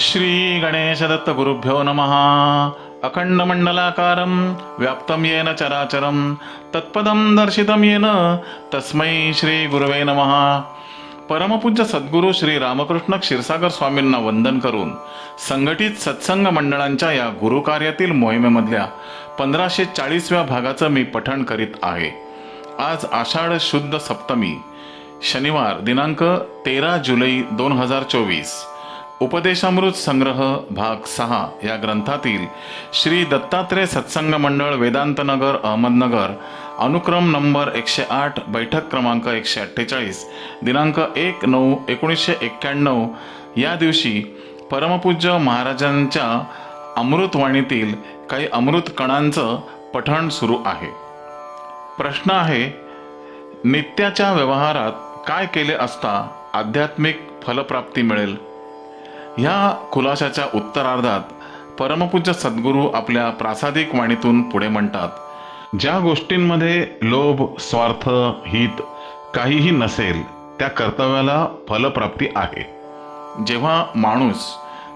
श्री गणेशदत्त गुरुभ्यो नमः। अखंडमण्डलाकारं व्याप्तं येन चराचरं तत्पदं दर्शितं येन तस्मै श्री गुरवे नमः। परमपूज्य सद्गुरू श्री रामकृष्ण क्षीरसागर स्वामींना वंदन करून संघटित सत्संग मंडळांच्या या गुरुकार्यातील मोहिमेमधल्या पंधराशे चाळीसव्या भागाचं मी पठण करीत आहे. आज आषाढ शुद्ध सप्तमी शनिवार दिनांक तेरा जुलै दोन हजार चोवीस. उपदेशामृत संग्रह भाग सहा या ग्रंथातील श्री दत्तात्रय सत्संग मंडळ वेदांतनगर अहमदनगर अनुक्रम नंबर एकशे आठ बैठक क्रमांक एकशे अठ्ठेचाळीस दिनांक एक नऊ एकोणीसशे एक्क्याण्णव या दिवशी परमपूज्य महाराजांच्या अमृतवाणीतील काही अमृत कणांचं पठण सुरू आहे. प्रश्न आहे नित्याच्या व्यवहारात काय केले असता आध्यात्मिक फलप्राप्ती मिळेल? ह्या खुलाशाच्या उत्तरार्धात परमपूज्य सद्गुरू आपल्या प्रासादिक वाणीतून पुढे म्हणतात ज्या गोष्टींमध्ये लोभ स्वार्थ हित काहीही नसेल त्या कर्तव्याला फलप्राप्ती आहे. जेव्हा माणूस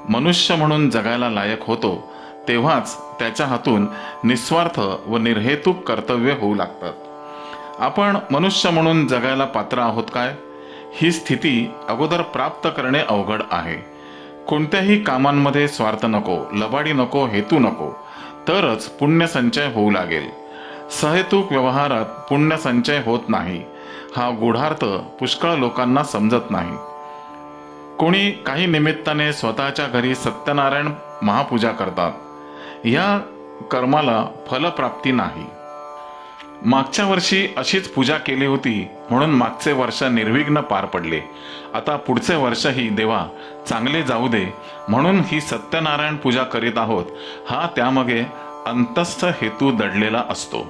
मनुष्य म्हणून जगायला लायक होतो तेव्हाच त्याच्या हातून निस्वार्थ व निर्हेतुक कर्तव्य होऊ लागतात. आपण मनुष्य म्हणून जगायला पात्र आहोत काय? ही स्थिती अगोदर प्राप्त करणे अवघड आहे. कोणत्याही कामांमध्ये स्वार्थ नको लबाडी नको हेतू नको तरच पुण्यसंचय होऊ लागेल. सहेतुक व्यवहारात पुण्यसंचय होत नाही. हा गूढार्थ पुष्कळ लोकांना समजत नाही. कोणी काही निमित्ताने स्वतःच्या घरी सत्यनारायण महापूजा करतात. या कर्माला फलप्राप्ती नाही. मागच्या वर्षी अशीच पूजा केली होती म्हणून मागचे वर्ष निर्विघ्न पार पडले. आता पुढचे वर्षही देवा चांगले जाऊ दे म्हणून ही सत्यनारायण पूजा करीत आहोत हा त्यामागे अंतस्थ हेतू दडलेला असतो.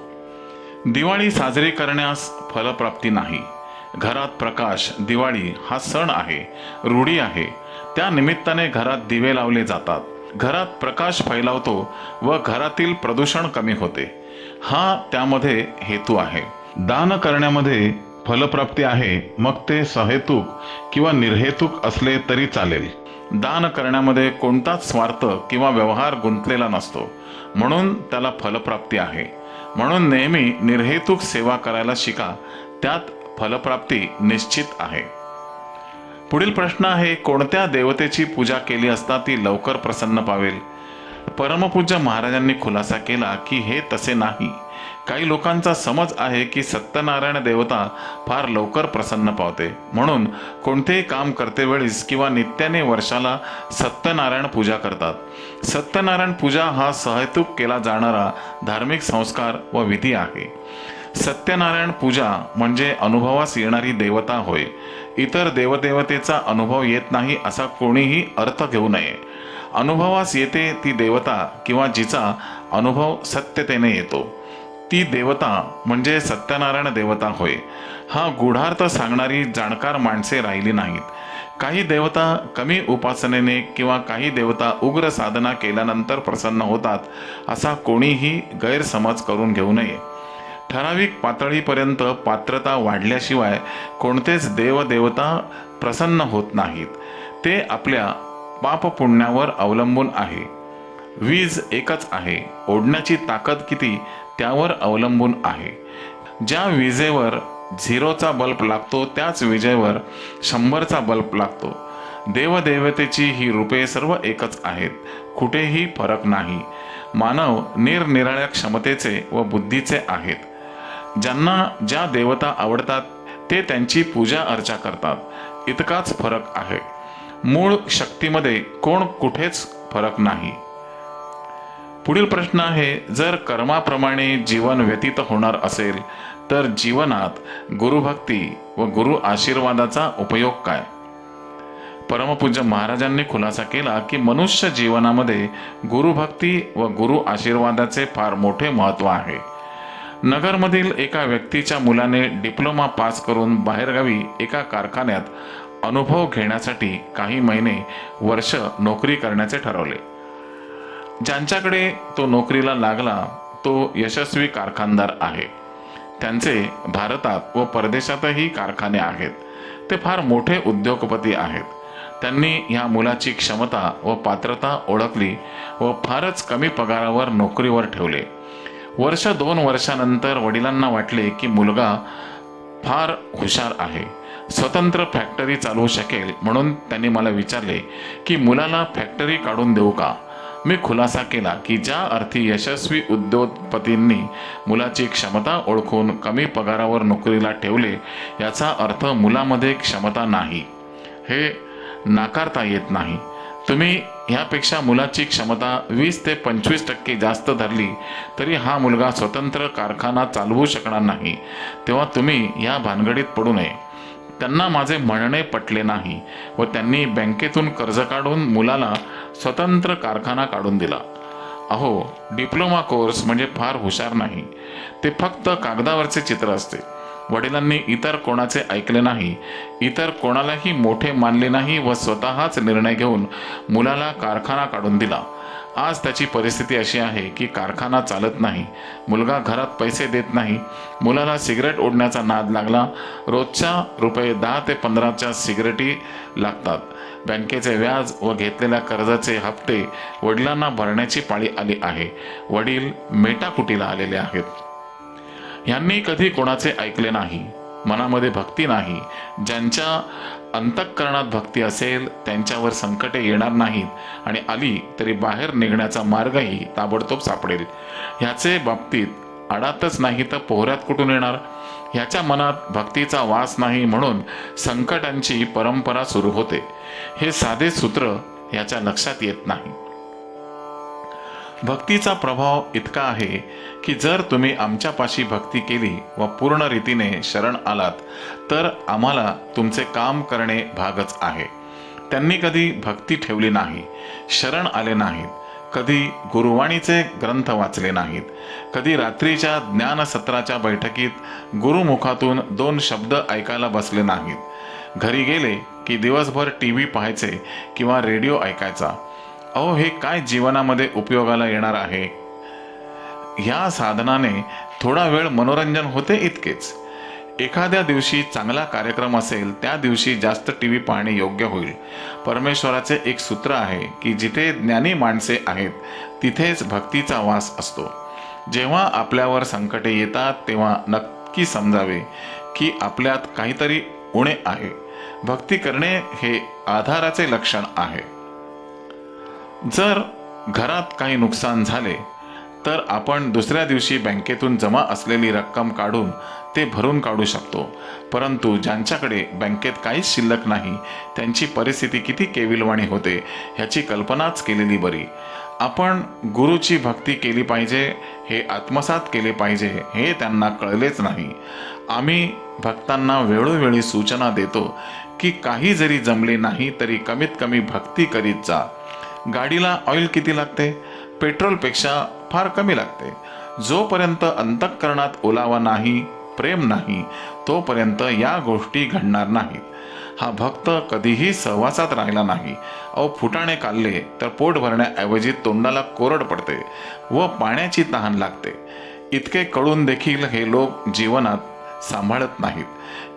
दिवाळी साजरी करण्यास फलप्राप्ती नाही. घरात प्रकाश दिवाळी हा सण आहे रूढी आहे. त्या निमित्ताने घरात दिवे लावले जातात. घरात प्रकाश फैलावतो व घरातील प्रदूषण कमी होते. हा त्यामध्ये हेतू आहे. दान करण्यामध्ये फलप्राप्ती आहे. मग ते सहेतुक किंवा निर्हेतुक असले तरी चालेल. दान करण्यामध्ये कोणताच स्वार्थ किंवा व्यवहार गुंतलेला नसतो. म्हणून त्याला फलप्राप्ती आहे. म्हणून नेहमी निर्हेतुक सेवा करायला शिका. त्यात फलप्राप्ती निश्चित आहे. पुढील प्रश्न आहे कोणत्या देवतेची पूजा केली असता ती लवकर प्रसन्न पावेल? परमपूज्य महाराजांनी खुलासा केला की हे तसे नाही. काही लोकांचा समज आहे की सत्यनारायण देवता फार लवकर प्रसन्न पावते. म्हणून कोणतेही काम करते वेळीस किंवा नित्याने वर्षाला सत्यनारायण पूजा करतात. सत्यनारायण पूजा हा सहतूक केला जाणारा धार्मिक संस्कार व विधी आहे. सत्यनारायण पूजा म्हणजे अनुभवास येणारी देवता होय. इतर देवदेवतेचा अनुभव येत नाही असा कोणीही अर्थ घेऊ नये. अनुभवास येते ती देवता किंवा जिचा अनुभव सत्यतेने येतो. ती देवता म्हणजे सत्यनारायण देवता होय. हा गूढार्थ सांगणारी जाणकार माणसे राहिली नाहीत. काही देवता कमी उपासनेने किंवा काही देवता उग्र साधना केल्यानंतर प्रसन्न होतात असा कोणीही गैरसमज करून घेऊ नये. ठराविक पातळीपर्यंत पात्रता वाढल्याशिवाय कोणतेच देवदेवता प्रसन्न होत नाहीत. ते आपल्या पापपुण्यावर अवलंबून आहे. वीज एकच आहे. ओढण्याची ताकद किती त्यावर अवलंबून आहे. ज्या विजेवर झिरोचा बल्ब लागतो त्याच विजेवर शंभरचा बल्ब लागतो. देवदेवतेची ही रूपे सर्व एकच आहेत. कुठेही फरक नाही. मानव निरनिराळ्या क्षमतेचे व बुद्धीचे आहेत. ज्यांना ज्या देवता आवडतात ते त्यांची पूजा अर्चा करतात. इतकाच फरक आहे. मूळ शक्तीमध्ये कोण कुठेच फरक नाही. पुढील प्रश्न आहे जर कर्माप्रमाणे जीवन व्यतीत होणार असेल तर जीवनात गुरुभक्ती व गुरु आशीर्वादाचा उपयोग काय? परमपूज्य महाराजांनी खुलासा केला की मनुष्य जीवनामध्ये गुरुभक्ती व गुरु आशीर्वादाचे फार मोठे महत्त्व आहे. नगरमधील एका व्यक्तीच्या मुलाने डिप्लोमा पास करून बाहेरगावी एका कारखान्यात अनुभव घेण्यासाठी काही महिने वर्ष नोकरी करण्याचे ठरवले. ज्यांच्याकडे तो नोकरीला लागला तो यशस्वी कारखानदार आहे. त्यांचे भारतात व परदेशातही कारखाने आहेत. ते फार मोठे उद्योगपती आहेत. त्यांनी ह्या मुलाची क्षमता व पात्रता ओळखली व फारच कमी पगारावर नोकरीवर ठेवले. वर्ष दोन वर्षानंतर वडिलांना वाटले की मुलगा फार हुशार आहे. स्वतंत्र फॅक्टरी चालवू शकेल म्हणून त्यांनी मला विचारले की मुलाला फॅक्टरी काढून देऊ का? मी खुलासा केला की ज्या अर्थी यशस्वी उद्योगपतींनी मुलाची क्षमता ओळखून कमी पगारावर नोकरीला ठेवले याचा अर्थ मुलामध्ये क्षमता नाही. हे नाकारता येत नाही. तुम्ही ह्यापेक्षा मुलाची क्षमता वीस ते पंचवीस टक्के जास्त धरली तरी हा मुलगा स्वतंत्र कारखाना चालवू शकणार नाही. तेव्हा तुम्ही या भानगडीत पडू नये. त्यांना माझे म्हणणे पटले नाही व त्यांनी बँकेतून कर्ज काढून मुलाला स्वतंत्र कारखाना काढून दिला. अहो डिप्लोमा कोर्स म्हणजे फार हुशार नाही. ते फक्त कागदावरचे चित्र असते. वडिलांनी इतर कोणाचे ऐकले नाही इतर कोणालाही मोठे मानले नाही व स्वतःच निर्णय घेऊन मुलाला कारखाना काढून दिला. आज त्याची परिस्थिती अशी आहे की कारखाना चालत नाही मुलगा घरात पैसे देत नाही मुलाला सिगरेट ओढण्याचा नाद लागला रोजच्या रुपये दहा ते पंधराच्या सिगरेटी लागतात. बँकेचे व्याज व घेतलेल्या कर्जाचे हप्ते वडिलांना भरण्याची पाळी आली आहे. वडील मेटाकुटीला आलेले आहेत. यांनी कधी कोणाचे ऐकले नाही मनामध्ये भक्ती नाही ज्यांच्या अंतःकरणात भक्ती असेल त्यांच्यावर संकटे येणार नाहीत आणि आली तरी बाहेर निघण्याचा मार्गही ताबडतोब सापडेल. ह्याचे बाबतीत आडातच नाही तर पोहऱ्यात कुठून येणार? ह्याच्या मनात भक्तीचा वास नाही म्हणून संकटांची परंपरा सुरू होते. हे साधे सूत्र याच्या लक्षात येत नाही. भक्तीचा प्रभाव इतका आहे की जर तुम्ही आमच्यापाशी भक्ती केली व पूर्ण रीतीने शरण आलात तर आम्हाला तुमचे काम करणे भागच आहे. त्यांनी कधी भक्ती ठेवली नाही शरण आले नाहीत कधी गुरुवाणीचे ग्रंथ वाचले नाहीत कधी रात्रीच्या ज्ञानसत्राच्या बैठकीत गुरुमुखातून दोन शब्द ऐकायला बसले नाहीत. घरी गेले की दिवसभर टी व्ही पाहायचे किंवा रेडिओ ऐकायचा. अहो हे काय जीवनामध्ये उपयोगाला येणार आहे? ह्या साधनाने थोडा वेळ मनोरंजन होते इतकेच. एखाद्या दिवशी चांगला कार्यक्रम असेल त्या दिवशी जास्त टी व्ही पाहणे योग्य होईल. परमेश्वराचे एक सूत्र आहे की जिथे ज्ञानी माणसे आहेत तिथेच भक्तीचा वास असतो. जेव्हा आपल्यावर संकटे येतात तेव्हा नक्की समजावे की आपल्यात काहीतरी उणे आहे. भक्ती करणे हे आधाराचे लक्षण आहे. जर घरात काही नुकसान झाले तर आपण दुसऱ्या दिवशी बँकेतून जमा असलेली रक्कम काढून ते भरून काढू शकतो. परंतु ज्यांच्याकडे बँकेत काहीच शिल्लक नाही त्यांची परिस्थिती किती केविलवाणी होते ह्याची कल्पनाच केलेली बरी. आपण गुरुची भक्ती केली पाहिजे हे आत्मसात केले पाहिजे हे त्यांना कळलेच नाही. आम्ही भक्तांना वेळोवेळी सूचना देतो की काही जरी जमले नाही तरी कमीत कमी भक्ती करीत जा. गाडीला ऑइल किती लागते? पेट्रोलपेक्षा फार कमी लागते. जोपर्यंत अंतःकरणात ओलावा नाही प्रेम नाही तोपर्यंत या गोष्टी घडणार नाहीत. हा भक्त कधीही सहवासात राहिला नाही. अहो फुटाणे काढले तर पोट भरण्याऐवजी तोंडाला कोरड पडते व पाण्याची तहान लागते. इतके कळून देखील हे लोक जीवनात सांभाळत नाहीत.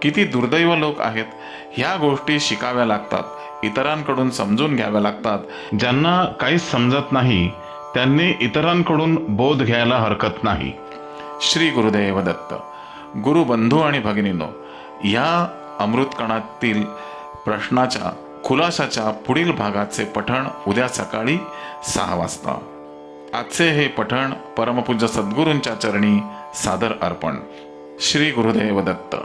किती दुर्दैव लोक आहेत. ह्या गोष्टी शिकाव्या लागतात. इतरांकडून समजून घ्याव्या लागतात. ज्यांना काहीच समजत नाही त्यांनी इतरांकडून बोध घ्यायला हरकत नाही. श्री गुरुदेव दत्त गुरुबंधू आणि भगिनीनो या अमृतकणातील प्रश्नाच्या खुलाशाच्या पुढील भागाचे पठण उद्या सकाळी सहा वाजता. आजचे हे पठण परमपूज्य सद्गुरूंच्या चरणी सादर अर्पण. श्री गुरुदेव दत्त.